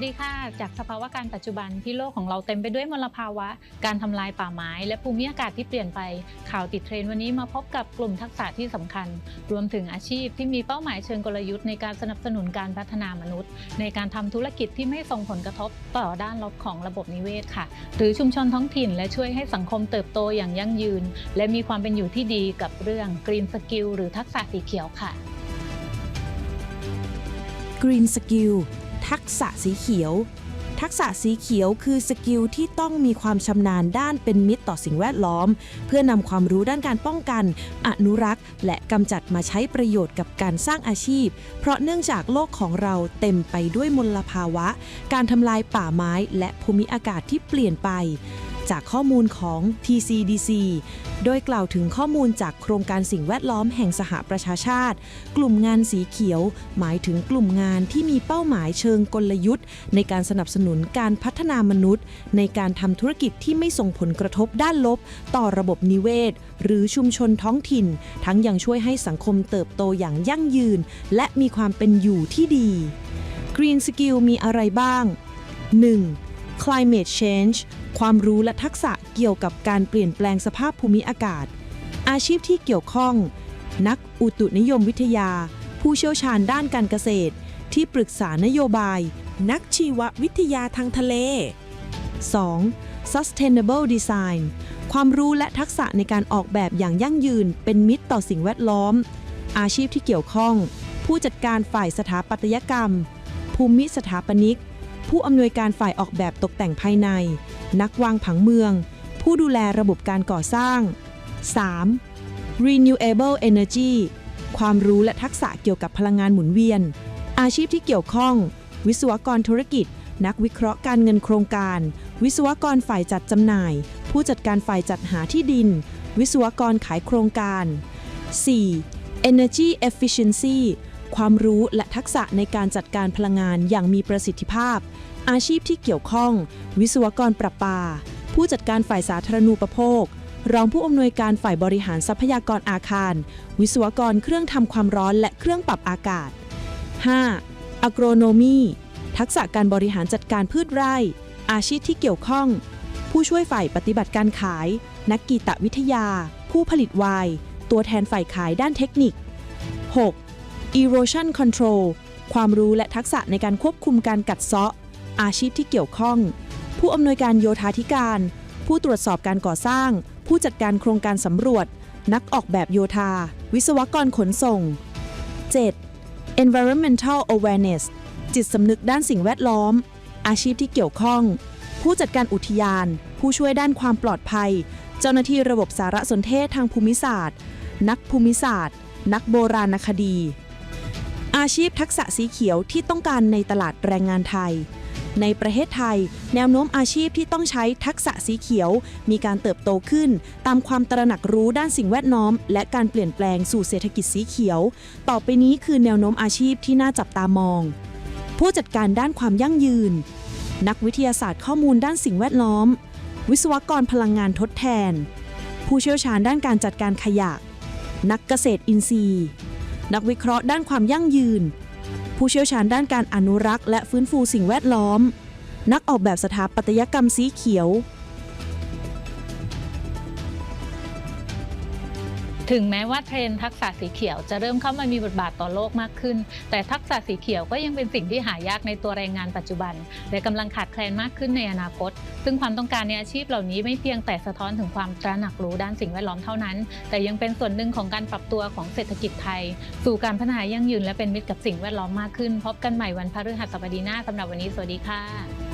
สดีค่ะ จากสภาวะการปัจจุบันที่โลกของเราเต็มไปด้วยมลภาวะ การทำลายป่าไม้ และภูมิอากาศที่เปลี่ยนไป ข่าวติดเทรนด์วันนี้มาพบกับกลุ่มทักษะที่สำคัญ รวมถึงอาชีพที่มีเป้าหมายเชิงกลยุทธ์ในการสนับสนุนการพัฒนามนุษย์ ในการทำธุรกิจที่ไม่ส่งผลกระทบต่อด้านลบของระบบนิเวศค่ะ หรือชุมชนท้องถิ่น และช่วยให้สังคมเติบโตอย่างยั่งยืน และมีความเป็นอยู่ที่ดีกับเรื่อง Green Skill หรือทักษะสีเขียวค่ะ Green Skill ทักษะสีเขียว ทักษะสีเขียวคือสกิลที่ต้องมีความชำนาญด้านเป็นมิตรต่อสิ่งแวดล้อม เพื่อนำความรู้ด้านการป้องกัน อนุรักษ์ และกำจัดมาใช้ประโยชน์กับการสร้างอาชีพ เพราะเนื่องจากโลกของเราเต็มไปด้วยมลภาวะ การทำลายป่าไม้และภูมิอากาศที่เปลี่ยนไป จากข้อมูลของ TCDC โดยกล่าวถึงข้อมูลจากโครงการสิ่งแวดล้อมแห่งสหประชาชาติ กลุ่มงานสีเขียว หมายถึงกลุ่มงานที่มีเป้าหมายเชิงกลยุทธ์ ในการสนับสนุนการพัฒนามนุษย์ ในการทำธุรกิจที่ไม่ส่งผลกระทบด้านลบ ต่อระบบนิเวศ หรือชุมชนท้องถิ่น ทั้งยังช่วยให้สังคมเติบโตอย่างยั่งยืน และมีความเป็นอยู่ที่ดี Green Skill มีอะไรบ้าง 1. Climate Change ความรู้และทักษะเกี่ยวกับการเปลี่ยนแปลงสภาพภูมิอากาศ อาชีพที่เกี่ยวข้อง นักอุตุนิยมวิทยา ผู้เชี่ยวชาญด้านการเกษตร ที่ปรึกษานโยบาย นักชีววิทยาทางทะเล 2. Sustainable Design ความรู้และทักษะในการออกแบบอย่างยั่งยืน เป็นมิตรต่อสิ่งแวดล้อม อาชีพที่เกี่ยวข้อง ผู้จัดการฝ่ายสถาปัตยกรรม ภูมิสถาปนิก ผู้อำนวยการฝ่ายออกแบบตกแต่งภายใน นักวางผังเมือง ผู้ดูแลระบบการก่อสร้าง 3. Renewable Energy ความรู้และทักษะเกี่ยวกับพลังงานหมุนเวียน อาชีพที่เกี่ยวข้อง วิศวกรธุรกิจ นักวิเคราะห์การเงินโครงการ วิศวกรฝ่ายจัดจำหน่าย ผู้จัดการฝ่ายจัดหาที่ดิน วิศวกรขายโครงการ 4. Energy Efficiency ความรู้และทักษะในการจัดการพลังงานอย่างมีประสิทธิภาพ อาชีพที่เกี่ยวข้อง วิศวกรประปา ผู้จัดการฝ่ายสาธารณูปโภค รองผู้อำนวยการฝ่ายบริหารทรัพยากรอาคาร วิศวกรเครื่องทำความร้อนและเครื่องปรับอากาศ 5. Agronomy ทักษะการบริหารจัดการพืชไร่ อาชีพที่เกี่ยวข้อง ผู้ช่วยฝ่ายปฏิบัติการขาย นักกีตวิทยา ผู้ผลิตไวน์ตัวแทนฝ่ายขายด้านเทคนิค 6. Erosion control ความรู้และทักษะในการควบคุมการกัดเซาะ อาชีพที่เกี่ยวข้อง ผู้อำนวยการโยธาธิการ ผู้ตรวจสอบการก่อสร้าง ผู้จัดการโครงการสำรวจ นักออกแบบโยธา วิศวกรขนส่ง 7. environmental awareness จิตสำนึกด้านสิ่งแวดล้อม อาชีพที่เกี่ยวข้อง ผู้จัดการอุทยาน ผู้ช่วยด้านความปลอดภัย เจ้าหน้าที่ระบบสารสนเทศทางภูมิศาสตร์ นักภูมิศาสตร์ นักโบราณคดี อาชีพทักษะสีเขียวที่ต้องการในตลาดแรงงานไทย ในประเทศไทย แนวโน้มอาชีพที่ต้องใช้ทักษะสีเขียว มีการเติบโตขึ้น ตามความตระหนักรู้ด้านสิ่งแวดล้อม และการเปลี่ยนแปลงสู่เศรษฐกิจสีเขียว ต่อไปนี้คือแนวโน้มอาชีพที่น่าจับตามอง ผู้จัดการด้านความยั่งยืน นักวิทยาศาสตร์ข้อมูลด้านสิ่งแวดล้อม วิศวกรพลังงานทดแทน ผู้เชี่ยวชาญด้านการจัดการขยะ นักเกษตรอินทรีย์ นักวิเคราะห์ด้านความยั่งยืน ผู้เชี่ยวชาญด้านการอนุรักษ์และฟื้นฟูสิ่งแวดล้อม นักออกแบบสถาปัตยกรรมสีเขียว ถึงแม้ว่าเทรนทักษะสีเขียวจะเริ่มเข้ามามีบทบาทต่อโลกมากขึ้น แต่ทักษะสีเขียวก็ยังเป็นสิ่งที่หายากในตัวแรงงานปัจจุบัน และกำลังขาดแคลนมากขึ้นในอนาคต ซึ่งความต้องการในอาชีพเหล่านี้ไม่เพียงแต่สะท้อนถึงความตระหนักรู้ด้านสิ่งแวดล้อมเท่านั้น แต่ยังเป็นส่วนหนึ่งของการปรับตัวของเศรษฐกิจไทย สู่การพัฒนายั่งยืนและเป็นมิตรกับสิ่งแวดล้อมมากขึ้น พบกันใหม่วันพฤหัสบดีหน้าสำหรับวันนี้สวัสดีค่ะ